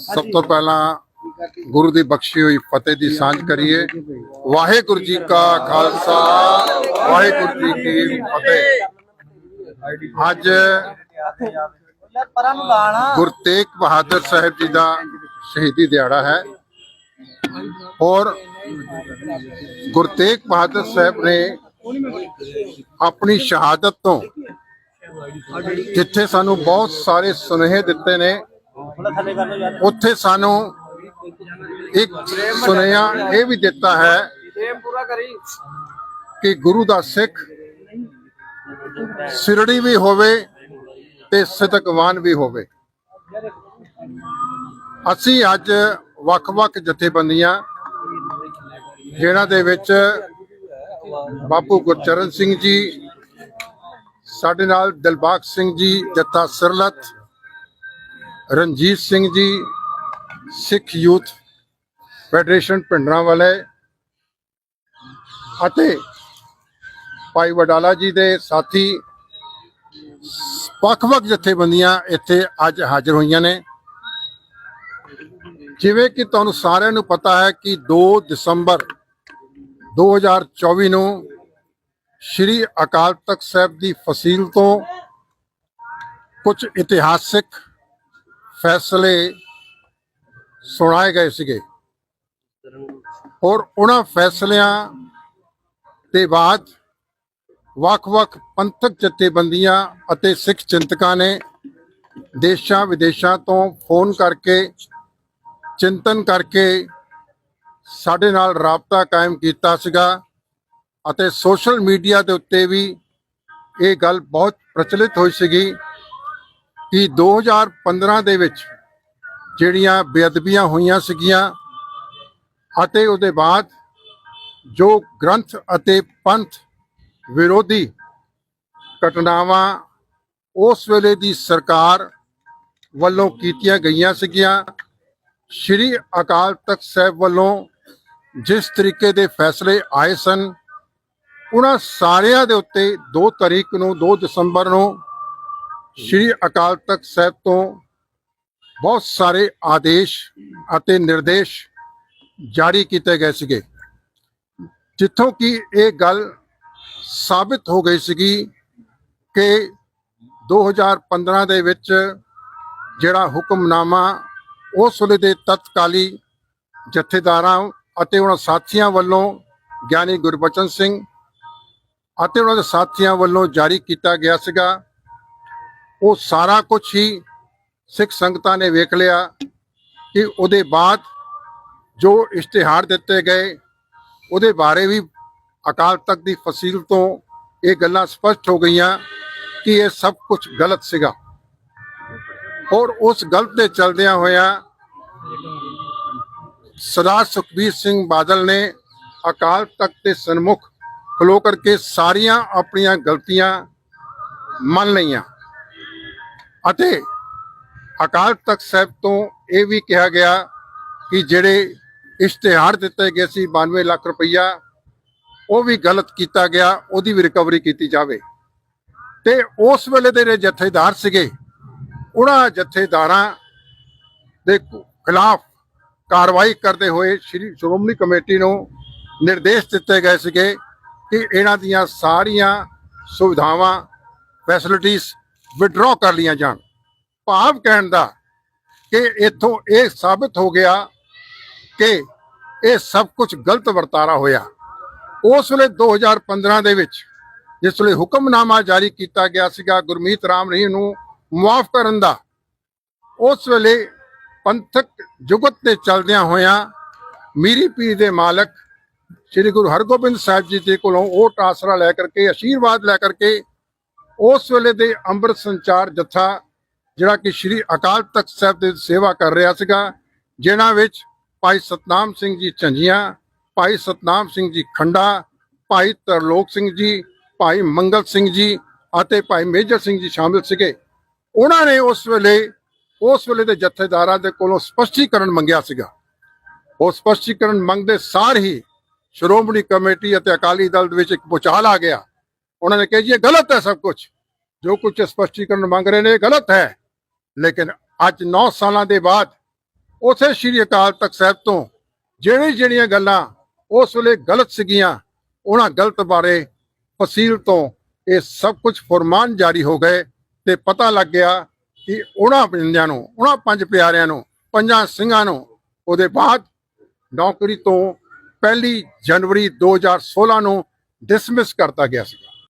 ਸਭ ਤੋਂ ਪਹਿਲਾਂ ਗੁਰੂ ਦੀ ਬਖਸ਼ੀ ਹੋਈ ਫਤਿਹ ਦੀ ਸਾਂਝ ਕਰੀਏ। ਵਾਹਿਗੁਰੂ ਜੀ ਕਾ ਖਾਲਸਾ, ਵਾਹਿਗੁਰੂ ਜੀ ਕੀ ਫਤਿਹ। ਅੱਜ ਪਰਾਂ ਗੁਰੂ ਤੇਗ ਬਹਾਦਰ ਸਾਹਿਬ ਜੀ ਦਾ ਸ਼ਹੀਦੀ ਦਿਹਾੜਾ ਹੈ। ਔਰ ਗੁਰੂ ਤੇਗ ਬਹਾਦਰ ਸਾਹਿਬ ਨੇ ਆਪਣੀ ਸ਼ਹਾਦਤ ਤੋਂ ਜਿੱਥੇ ਸਾਨੂੰ ਬਹੁਤ ਸਾਰੇ ਸੁਨੇਹੇ ਦਿੱਤੇ ਨੇ ਥੋੜਾ ਥੱਲੇ ਕਰ ਲਓ ਯਾਰ। ਉੱਥੇ ਸਾਨੂੰ ਇੱਕ ਸੁਨੇਹਾ ਇਹ ਵੀ ਦਿੱਤਾ ਹੈ ਕਿ ਗੁਰੂ ਦਾ ਸਿੱਖ ਸਿਰੜੀ ਵੀ ਹੋਵੇ ਤੇ ਸਿਤਕਵਾਨ ਵੀ ਹੋਵੇ। ਅਸੀਂ ਅੱਜ ਵੱਖ-ਵੱਖ ਜਥੇਬੰਦੀਆਂ ਜਿਨ੍ਹਾਂ ਦੇ ਵਿੱਚ ਬਾਪੂ ਗੁਰਚਰਨ ਸਿੰਘ ਜੀ ਸਾਡੇ ਨਾਲ ਦਿਲਬਾਗ ਸਿੰਘ ਜੀ ਜੱਥਾ ਸਿਰਲਤ ਰਣਜੀਤ ਸਿੰਘ ਜੀ, ਸਿੱਖ ਯੂਥ ਫੈਡਰੇਸ਼ਨ ਪਿੰਡਰਾਂ ਵਾਲੇ ਅਤੇ ਭਾਈ ਵਡਾਲਾ ਜੀ ਦੇ ਸਾਥੀ, ਵੱਖ-ਵੱਖ ਜਥੇਬੰਦੀਆਂ ਇੱਥੇ ਅੱਜ ਹਾਜ਼ਰ ਹੋਈਆਂ ਨੇ। ਜਿਵੇਂ ਕਿ ਤੁਹਾਨੂੰ ਸਾਰਿਆਂ ਨੂੰ ਪਤਾ ਹੈ ਕਿ 2 ਦਸੰਬਰ 2024 ਨੂੰ ਸ਼੍ਰੀ ਅਕਾਲ ਤਖਤ ਸਾਹਿਬ ਦੀ ਫਸੀਲ ਤੋਂ ਕੁਝ ਇਤਿਹਾਸਿਕ ਫੈਸਲੇ ਸੁਣਾਏ ਗਏ ਸੀਗੇ। ਔਰ ਉਹਨਾਂ ਫੈਸਲਿਆਂ ਦੇ ਬਾਅਦ ਵੱਖ-ਵੱਖ ਪੰਥਕ ਜਥੇਬੰਦੀਆਂ ਅਤੇ ਸਿੱਖ ਚਿੰਤਕਾਂ ਨੇ ਦੇਸ਼ਾਂ ਵਿਦੇਸ਼ਾਂ ਤੋਂ ਫੋਨ ਕਰਕੇ, ਚਿੰਤਨ ਕਰਕੇ ਸਾਡੇ ਨਾਲ ਰਾਬਤਾ ਕਾਇਮ ਕੀਤਾ ਸੀਗਾ ਅਤੇ ਸੋਸ਼ਲ ਮੀਡੀਆ ਦੇ ਉੱਤੇ ਵੀ ਇਹ ਗੱਲ ਬਹੁਤ ਪ੍ਰਚਲਿਤ ਹੋਈ ਸੀਗੀ। ਕਿ 2015 ਦੇ ਵਿੱਚ ਜਿਹੜੀਆਂ ਬੇਅਦਬੀਆਂ ਹੋਈਆਂ ਸੀਗੀਆਂ ਅਤੇ ਉਹਦੇ ਬਾਅਦ ਜੋ ਗ੍ਰੰਥ ਅਤੇ ਪੰਥ ਵਿਰੋਧੀ ਘਟਨਾਵਾਂ ਉਸ ਵੇਲੇ ਦੀ ਸਰਕਾਰ ਵੱਲੋਂ ਕੀਤੀਆਂ ਗਈਆਂ ਸੀਗੀਆਂ, ਸ਼੍ਰੀ ਅਕਾਲ ਤਖਤ ਸਾਹਿਬ ਵੱਲੋਂ ਜਿਸ ਤਰੀਕੇ ਦੇ ਫੈਸਲੇ ਆਏ ਸਨ, ਉਹਨਾਂ ਸਾਰਿਆਂ ਦੇ ਉੱਤੇ 2 ਤਾਰੀਖ ਨੂੰ 2 ਦਸੰਬਰ ਨੂੰ ਸ਼੍ਰੀ ਅਕਾਲ ਤਖਤ ਸਾਹਿਬ ਤੋਂ ਬਹੁਤ ਸਾਰੇ ਆਦੇਸ਼ ਅਤੇ ਨਿਰਦੇਸ਼ ਜਾਰੀ ਕੀਤੇ ਗਏ ਸੀਗੇ। ਜਿੱਥੋਂ ਕਿ ਇਹ ਗੱਲ ਸਾਬਿਤ ਹੋ ਗਈ ਸੀਗੀ ਕਿ 2015 ਦੇ ਵਿੱਚ ਜਿਹੜਾ ਹੁਕਮਨਾਮਾ ਉਸ ਵੇਲੇ ਦੇ ਤਤਕਾਲੀ ਜਥੇਦਾਰਾਂ ਅਤੇ ਉਹਨਾਂ ਸਾਥੀਆਂ ਵੱਲੋਂ ਗਿਆਨੀ ਗੁਰਬਚਨ ਸਿੰਘ ਅਤੇ ਉਹਨਾਂ ਦੇ ਸਾਥੀਆਂ ਵੱਲੋਂ ਜਾਰੀ ਕੀਤਾ ਗਿਆ ਸੀਗਾ। ਉਹ ਸਾਰਾ ਕੁਝ ਹੀ ਸਿੱਖ ਸੰਗਤਾਂ ਨੇ ਵੇਖ ਲਿਆ ਕਿ ਉਹਦੇ ਬਾਅਦ ਜੋ ਇਸ਼ਤਿਹਾਰ ਦਿੱਤੇ ਗਏ, ਉਹਦੇ ਬਾਰੇ ਵੀ ਅਕਾਲ ਤਖਤ ਦੀ ਫਸੀਲ ਤੋਂ ਇਹ ਗੱਲਾਂ ਸਪਸ਼ਟ ਹੋ ਗਈਆਂ ਕਿ ਇਹ ਸਭ ਕੁਝ ਗਲਤ ਸੀਗਾ। ਔਰ ਉਸ ਗਲਤ ਦੇ ਚਲਦਿਆਂ ਹੋਇਆਂ ਸਰਦਾਰ ਸੁਖਬੀਰ ਸਿੰਘ ਬਾਦਲ ਨੇ ਅਕਾਲ ਤਖਤ ਦੇ ਸਨਮੁਖ ਖਲੋ ਕਰਕੇ ਸਾਰੀਆਂ ਆਪਣੀਆਂ ਗਲਤੀਆਂ ਮੰਨ ਲਈਆਂ। ਅਤੇ ਅਕਾਲ ਤਖਤ ਸਾਹਿਬ ਤੋਂ ਇਹ ਵੀ ਕਿਹਾ ਗਿਆ ਕਿ ਜਿਹੜੇ ਇਸ਼ਤਿਹਾਰ ਦਿੱਤੇ ਗਏ ਸੀ 92 ਲੱਖ ਰੁਪਈਆ, ਉਹ ਵੀ ਗਲਤ ਕੀਤਾ ਗਿਆ, ਉਹਦੀ ਵੀ ਰਿਕਵਰੀ ਕੀਤੀ ਜਾਵੇ। ਤੇ ਉਸ ਵੇਲੇ ਦੇ ਜਿਹੜੇ ਜਥੇਦਾਰ ਸੀਗੇ, ਉਹਨਾਂ ਜਥੇਦਾਰਾਂ ਦੇ ਖਿਲਾਫ ਕਾਰਵਾਈ ਕਰਦੇ ਹੋਏ ਸ਼੍ਰੀ ਸ਼੍ਰੋਮਣੀ ਕਮੇਟੀ ਨੂੰ ਨਿਰਦੇਸ਼ ਦਿੱਤੇ ਗਏ ਸੀਗੇ ਕਿ ਇਹਨਾਂ ਦੀਆਂ ਸਾਰੀਆਂ ਸੁਵਿਧਾਵਾਂ ਫੈਸਿਲਿਟੀਆਂ ਵਿਡਰਾ ਕਰ ਲੀਆਂ ਜਾਣ। ਭਾਵ ਕਹਿਣ ਦਾ ਕਿ ਇਥੋਂ ਇਹ ਸਾਬਿਤ ਹੋ ਗਿਆ ਕਿ ਇਹ ਸਭ ਕੁਝ ਗਲਤ ਵਰਤਾਰਾ ਹੋਇਆ। ਉਸ ਵੇਲੇ 2015 ਦੇ ਵਿੱਚ ਜਿਸ ਵੇਲੇ ਹੁਕਮਨਾਮਾ ਜਾਰੀ ਕੀਤਾ ਗਿਆ ਸੀਗਾ ਗੁਰਮੀਤ ਰਾਮ ਰਹੀਮ ਨੂੰ ਮੁਆਫ ਕਰਨ ਦਾ, ਉਸ ਵੇਲੇ ਪੰਥਕ ਜੁਗਤ ਤੇ ਚਲਦਿਆਂ ਹੋਇਆਂ ਮੀਰੀ ਪੀਰ ਦੇ ਮਾਲਕ ਸ੍ਰੀ ਗੁਰੂ ਹਰਗੋਬਿੰਦ ਸਾਹਿਬ ਜੀ ਦੇ ਕੋਲੋਂ ਉਹ ਆਸਰਾ ਲੈ ਕਰਕੇ ਆਸ਼ੀਰਵਾਦ ਲੈ ਕਰਕੇ ਉਸ ਵੇਲੇ ਦੇ ਅੰਮ੍ਰਿਤ ਸੰਚਾਰ ਜਥਾ, ਜਿਹੜਾ ਕਿ ਸ੍ਰੀ ਅਕਾਲ ਤਖਤ ਸਾਹਿਬ ਦੀ ਸੇਵਾ ਕਰ ਰਿਹਾ ਸੀਗਾ, ਜਿਨ੍ਹਾਂ ਵਿੱਚ ਭਾਈ ਸਤਨਾਮ ਸਿੰਘ ਜੀ ਝੰਜੀਆਂ, ਭਾਈ ਸਤਨਾਮ ਸਿੰਘ ਜੀ ਖੰਡਾ, ਭਾਈ ਤਰਲੋਕ ਸਿੰਘ ਜੀ, ਭਾਈ ਮੰਗਲ ਸਿੰਘ ਜੀ ਅਤੇ ਭਾਈ ਮੇਜਰ ਸਿੰਘ ਜੀ ਸ਼ਾਮਿਲ ਸੀਗੇ। ਉਹਨਾਂ ਨੇ ਉਸ ਵੇਲੇ ਉਸ ਵੇਲੇ ਦੇ ਜਥੇਦਾਰਾਂ ਦੇ ਕੋਲੋਂ ਸਪਸ਼ਟੀਕਰਨ ਮੰਗਿਆ ਸੀਗਾ। ਉਹ ਸਪਸ਼ਟੀਕਰਨ ਮੰਗਦੇ ਸਾਰ ਹੀ ਸ਼੍ਰੋਮਣੀ ਕਮੇਟੀ ਅਤੇ ਅਕਾਲੀ ਦਲ ਦੇ ਵਿੱਚ ਇੱਕ ਪੁਚਾਲ ਆ ਗਿਆ। ਉਹਨਾਂ ਨੇ ਕਿਹਾ ਜੀ ਇਹ ਗਲਤ ਹੈ ਸਭ ਕੁਝ ਜੋ ਕੁਝ ਸਪਸ਼ਟੀਕਰਨ ਮੰਗ ਰਹੇ ਨੇ ਇਹ ਗਲਤ ਹੈ ਲੇਕਿਨ ਅੱਜ 9 ਸਾਲਾਂ ਦੇ ਬਾਅਦ ਉਥੇ ਸ੍ਰੀ ਅਕਾਲ ਤਖਤ ਸਾਹਿਬ ਤੋਂ ਜਿਹੜੀ ਜਿਹੜੀਆਂ ਗੱਲਾਂ ਉਸ ਵੇਲੇ ਗਲਤ ਸੀਗੀਆਂ ਉਹਨਾਂ ਗਲਤ ਬਾਰੇ ਫਸੀਲ ਤੋਂ ਇਹ ਸਭ ਕੁਝ ਫਰਮਾਨ ਜਾਰੀ ਹੋ ਗਏ ਤੇ ਪਤਾ ਲੱਗ ਗਿਆ ਕਿ ਉਹਨਾਂ ਬੰਦਿਆਂ ਨੂੰ ਉਹਨਾਂ ਪੰਜ ਪਿਆਰਿਆਂ ਨੂੰ ਪੰਜਾਂ ਸਿੰਘਾਂ ਨੂੰ ਉਹਦੇ ਬਾਅਦ ਨੌਕਰੀ ਤੋਂ ਪਹਿਲੀ ਜਨਵਰੀ 2016 ਨੂੰ ਡਿਸਮਿਸ ਕਰਤਾ ਗਿਆ ਸੀ